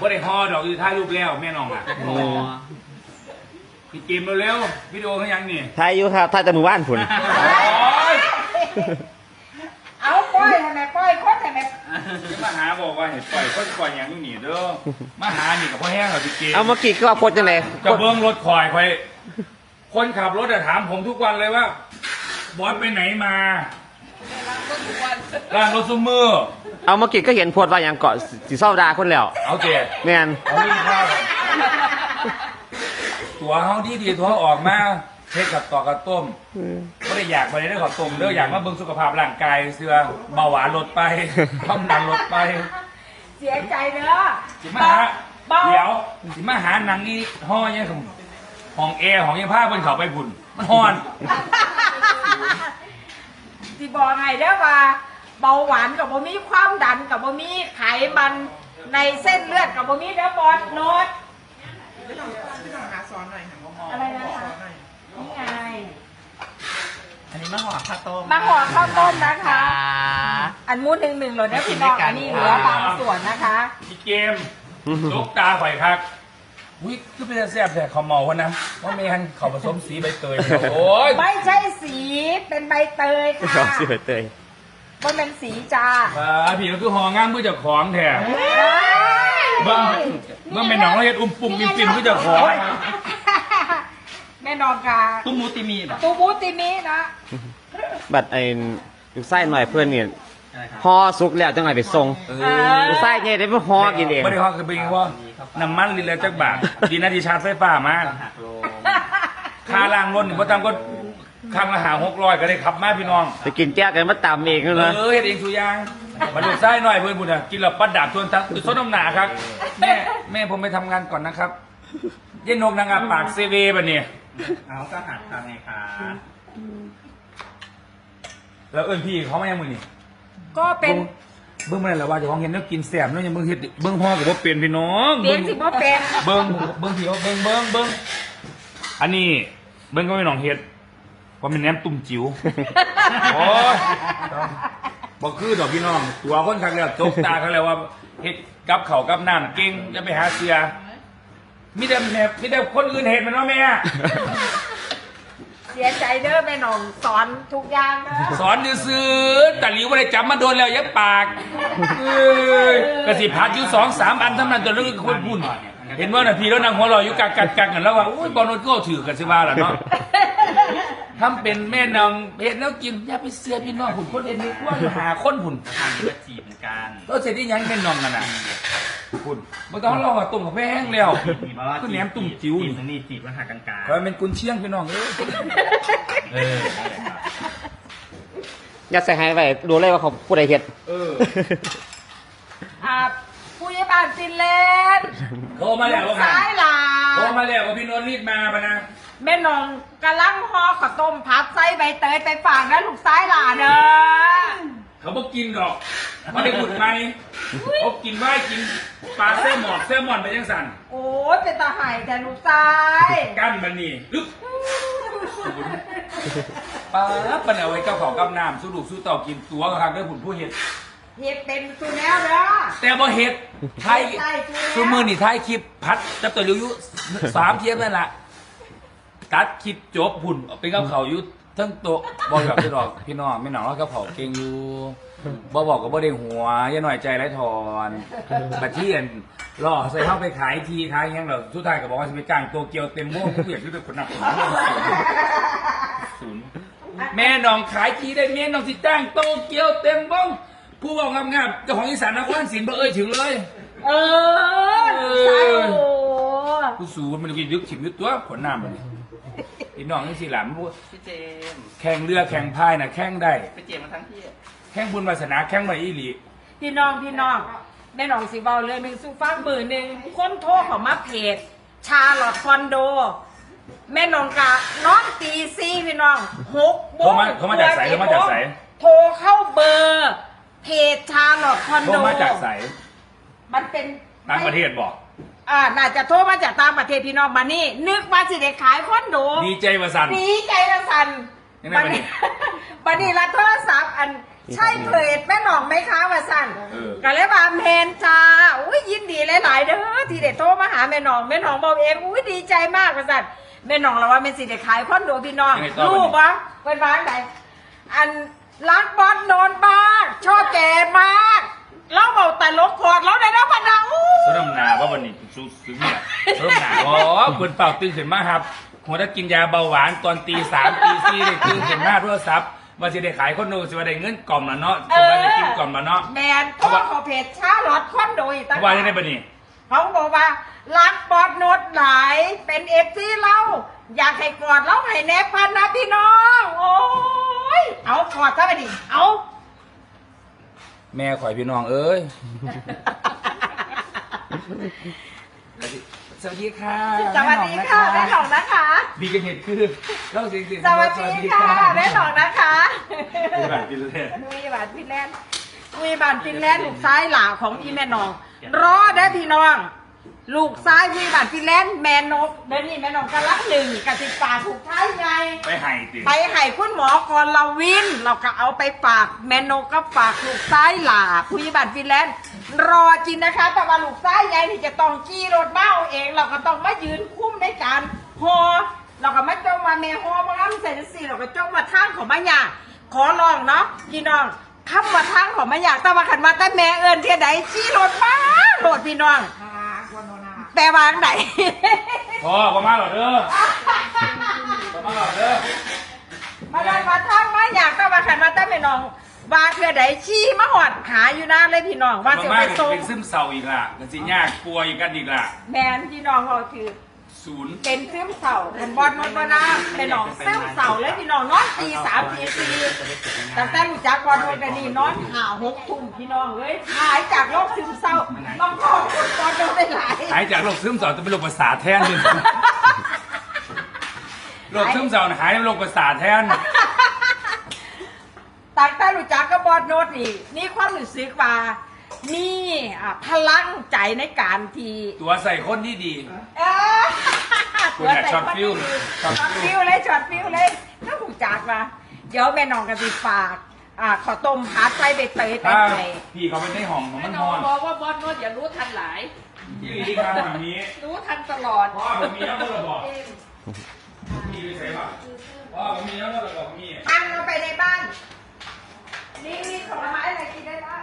บ่ได้ฮอดอกอยู่ท้ายรูปแล้วแม่น้องอะโอ้พี่เกมเร็วๆวิดีโอเขายังนี่ทายอยู่ครับทายแต่หมู่บ้านพุ่นโอ้ยเอาป้อยทำไมป้อยคนทำไมมาหาบอกว่าเห็นปล่อยคนปล่อยอย่างนี้เด้อมาหานี่กับพ่อแห้งเหรอพี่เกมเอาเมื่อกี้ก็ว่าโพดจังได๋จะเบิ้งรถคอยคอยคนขับรถอะถามผมทุกวันเลยว่าบอสไปไหนมา ล่างรถซุมมือ เอาเมื่อกี้ก็เห็นโพดว่าหยังเกาะสิเศร้าดาคนแล้วเอาเจ็ดแม่นเอาวิ่งเข้าตัวเขาที่ดีตัวเขาออกมาเทศกับต่อกับต้มก็ได้อยากไปได้ขอต้มเด้ออยากมาเบิ่งสุขภาพร่างกายเสื้อเบาหวานลดไปความดันลดไปเสียใจเด้อสิมาหาเบาเดี๋ยวสิมาหาหนังนี่ห้อยังของห้องแอร์ของยังผ้าบนเขาไปพุ่นมันฮ้อนสิบอกไงเด้อว่า เบาหวานกับบ่มีความดันกับบ่มีไขมันในเส้นเลือดกับบ่มีเด้อบอสโนดพี่น้องพี่น้องหาซ้อนหน่อยค่ะอะไรนะซ้คะอนหน่อยนี่ไงอันนี้มะห่อข้าวต้มมาห่อข้าวต้มนะคะ อันมูดหนึ่งหนึ่งเลยนะพี่น้องอันนี้เหลือบางส่วนนะคะพี่เกมลูกตาข่อยครับวิคือเป็นแซ่บแต่เขาเมาคนนะว่าไม่ทันเขาผสมสีใบเตยโอ้ยไม่ใช่สีเป็นใบเตยเอาค่ะสิไปเตย มันเป็นสีจ้าอ่าพี่ก็คือหองามเพื่อเจะของแท้เบิ่งเบิ่งเป็นหนองละเอียดอุ้มปุ่มปิ่มปิ่มเพื่อเจะของแม่นอนค่ะตุ้มมูติมีแบบตูบูติมินะบัดไอ้ลูกไส้หน่อยเพื่อนนี่อะไรครับฮอสุกแล้วจังไงไปส่งเอเอออลูกไส้ไงได้บ่ฮอกินเองไม่ได้ฮอคือเป็นว่าน้ำมันลิตรละจักบาทดีนะที่ชาร์จไฟฟ้ามาต้องหักลงค่าล่างรถนี่พ่อจำก็ ข้างละหาหกร้อยก็ได้ขับมาพี่น้อง ไปกินแจ้กันมาตำเองเอนะอเฮ็ดเองสุยางมาดูไส้หน่อยเพื่อนบุญอะกินแล้วปัดดาบทวนทั้งคือส้นน้ำหนาครับ แม่แม่ผมไปทำงานก่อนนะครับ เย็นนกนางอาปากเซเว่บันเนี่ยเอาก็หักทำไงคะแล้วเอิ้นพี่เขามายังมือนี่ก็เป็นเบิ้งมาแล้วว่าเจะของเห็นแล้วกินแสบเนาะยังเบิ้งเฮ็ดเบิ้งพ่อกับว่าเปลี่ยนพี่น้องเลี้ยงสิบ่เป็นเบิ้งเบิ้งพี่เขาเบิ้งเบิ้งเบิ้งอันนี้เบิ้งก็ไม่หนองเฮ็ด ว่าเป็นแหนมตุ่มจิ๋ว โอ้ยบอกคือดอกพี่น้อง ตัวคนคักแล้วจกตาคักแล้วว่าเฮ็ดกับเขาวกับน้ำเก่งจะไปหาเสียมีแต่แม่มีแต่คนอื่นเห็นมันว่าแม่ เสียใจเด้อแม่น้องสอนทุกอย่างเด้อสอนซื้อๆแต่หลิวไม่ได้จำมาโดนแล้วอยับปากเอ้ยกระสิพัดอยู่สองสามอันเท่านั้นตัวนึงคือคนพุ่นเห็นว่าน่ะพี่แล้วนางหัวเรออยู่กักกักกักกันแล้วว่าอุ้ยบอลโนโก้ถือกันสิว่าล่ะเนาะ ทำเป็นแม่นางเห็นแล้วกินอย่าไปเสือพี่น้องหุ่นคนเอ็นนี่ว่าหาคนหุ่นทานก็จีบเหมือนกันแล้วเสร็จที่ยังเป็นนองกันน่ะหุ่นเมื่อตอนเราอะตุ่มกับแพงแล้วมีบ้าคือแหนมตุ่มจิ๋วจีนี่บตรงนี้จีบมันหักกลางคอยเป็นกุนเชียงพี่น้องเอ้ยๆเออนั่นแหละครับอย่าใส่ให้ไปดูเลยว่าเขาผู้ใดเฮ็ดเอออ่าผู้ใหญ่บ้านฟินแลนด์โทรมาแล้วว่าไงซ้ายหลาโทรมาแล้วว่าพี่นนท์รีบมาปะนะ แม่น้องกำลังห่อข้าวต้มพัดไส้ใบเตยไปฝากนะลูกซ้ายหลาเด้อเขาบอกกินดอกไม่ได้บุดไหมเขากินไว้กินปลาแซลมอนแซลมอนไปยังสั่นโอ้ยเป็นตาหายแต่ลูกซ้ายกั้นมันนี่ลึกปลาปันเอาไว้เก้าของกับน้ำสู้ดูกสู้เต่ากินตัวก็ครับด้วยผุนผู้เห็ดเห็ดเป็นสุแนวเด้อแต่บ่เห็ดไทยใช่ใช่ซูมือนี่ไทยคลิปพัดจับตัวริวอยุสามเทียมนั่นแหละ ตัดคลิปจบหุ่นเป็นกับเขาวอยุทั้งโต๊ะบอกกับพี่ดอกพี่น้องไม่หนองแล้วกับเขาวเก่งอยู่บ่บอกกับบ่ได้หัวอย่าหน่อยใจไรถอนบัดเทียนล่อใส่เข้าไปขายทีขายหยังเหรอสุดท้ายก็บอกว่าจะไปจ้างโตเกียวเต็มวงผู้เปลี่ยนชื่อเป็นคนนับศูนย์แม่น้องขายทีได้แม่น้องสิจ้างโตเกียวเต็มวงผู้บอกงามๆเจ้าของอีสานนครศรีบ่เอ่ยถึงเลย เออลูกซ้ายโอ้ โหผู้สูงมันกินยึกฉิมยึกตัวขนน้ำมันพี่น้องนี่สิหลานพวกพี่เจมส์แข่งเรือแข่งพายน่ะแข่งได้ พี่เจมส์มาทั้งที่แข่งบุญวาสนาแข่งไว้อีหลีพี่น้องพี่น้องแม่น้องสิเบาเลยหนึ่งสู้ฟังมือหนึ่งคนโทรเของมาเพจชาลอตคอนโด แม่น้องกะนอนตีซีพี่น้องหกโมเขางมาเขามาจากใสเขามาจากใสโทรเข้าเบอร์เพจชาลอตคอนเขาโดมาจากใสมันเป็น ต่างประเทศบอก อ่าน่าจะโทรมาจากต่างประเทศพี่น้องมานี่ นึกว่าสิเด็กขายคอนโดดีใจวาสัน ดีใจละสันยังไงบับัดดนี้นี้ บัดนี้รับโทรศัพท์อันใช่เพจแม่หนองไหมคะว่าสันเออ ก็เลยว่าเพนจ้าอุ้ยยินดีหลาย ๆ เด้อที่เด็ดโทรมาหาแม่น้องแม่น้องบอกเองอุ้ยดีใจมากกษัตริย์แม่น้องเราว่าเป็นสิเด็ขายคอนโดพี่น้องรู้ปะเป็นบ้านไหนอันรักบอสนอนบ้างชอบแกมาก เราเบาแต่ลกพอดเราได้รับพนังอู้สรำนาว่าวันนี้ซุซื้อเนี่ยสรำนาอ๋อคุณเป่าตื่นขึ้นมาครับหัวถ้ากินยาเบาหวานตอนตีสามตีสี่ได้ตื่นขึ้นมาโทรศัพท์ว่าจะได้ขายคอนโดจะได้เงินกล่อมละเนาะจะได้กินกล่อมละเนาะแมนโทรขอเพจชาลอดคอนโดอีกตั้งว่าจะได้ปะนี่เขาบอกว่ารักบอสโนดหลายเป็นเอฟซีเราอยากให้กอดเราให้แนบพันนะพี่น้อง โอ้ยเอากอดซะไปดิเอา แม่ข่อยพี่น้องเอ้ย สวัสดีค่ะสวัสดีค่ะแม่หนองนะคะดีกันเห็นคือเล่าสิ่งสิ่งสวัสดีค่ะแม่หนองนะคะดีแบบดีเลยนุยบานฟินแลนด์นุยบานฟินแลนด์ลูกซ้ายหล่าของอีแม่หนอง รอได้อพี่น้อง ลูกซ้ายนุยบานฟินแลนด์แม่นกเดี๋ยวนี้แม่หนองกะละหนึ่งกะติดปากถูกท้ายไง ไปให้ติไปให้คุณหมอกรลาวิน เราก็เอาไปฝากแมนโนก็ฝากลูกซ้ายหล่าคุยบัตรฟินแลนด์รอจริงนะคะแต่ว่าลูกซ้ายใหญ่ที่จะต้องขี่รถเบ้าเอง เราก็ต้องมายืนคุ้มในการฮอเราก็มาจ้องมาแม่ฮอมาล้ำใส่สีเราก็จ้องมาทางของมายาขอลองเนาะพี่น้องขับมาทางของมายาแต่ว่าขันมาแต่แม่เอิญเท่าใดขี่รถมาโหลดพี่น้อง แปลว่าอันไหนพอประมาณหรอเด้อประมาณหรอเด้อมาได้มาทางมาอยากก็มาขันมาตั้งแม่น้องว่าเพื่อใดชี้มาหอดหาอยู่หน้าเลยพี่น้องว่ามาจะม่าไปเป็นส่งเป็นซึมเศร้าอีกล่ะกันสิยากกลัวอีกกันอีกล่ะแมนพี่น้องเขาคือศูนย์เป็นซึมเสาเป็นบอลมันก็น้ำเป็นน้องซึมเสาเลยพี่น้องนอนตีสามตีสี่ตั้งแต่รู้จักบอลมันกันนี่นอนหาหกทุ่มพี่น้องเอ้ยหายจากโรคซึมเศร้าต้องขอบคุณบอลโดนได้ หลายหายจากโรคซึมเศร้าจะเป็นโรคประสาทแทนเลยโรคซึมเศร้าน่ะหายเป็นโรคประสาทแทนตั้งแต่รู้จักกับบอลโนดนี่นี่ความรู้สึกว่านี่อะพลังใจในการที่ตัวใส่คนที่ดี เอ้ยคุณอยากช็อตฟิวช็อตฟิวเลยช็อตฟิวเลยถ้าหูจักมาเดี๋ยวแม่น้องกันสิฝาก อ่าขอต้มพัดไส้ใบเตยไปถ้าให้พี่เขาไปในห้องของแม่มันน้นองอน บอกว่า บอสโนดอย่ารู้ทันหลาย ที่ดีครับแบบนี้รู้ทันตลอดเพราะว่าผมมีน้ำมันระบอกมีไปใส่ป่ะเพราะว่าผมมีน้ำมันระบอกมี ตั้งเราไปในบ้าน นี่มีผลไม้อะไรกินได้บ้าง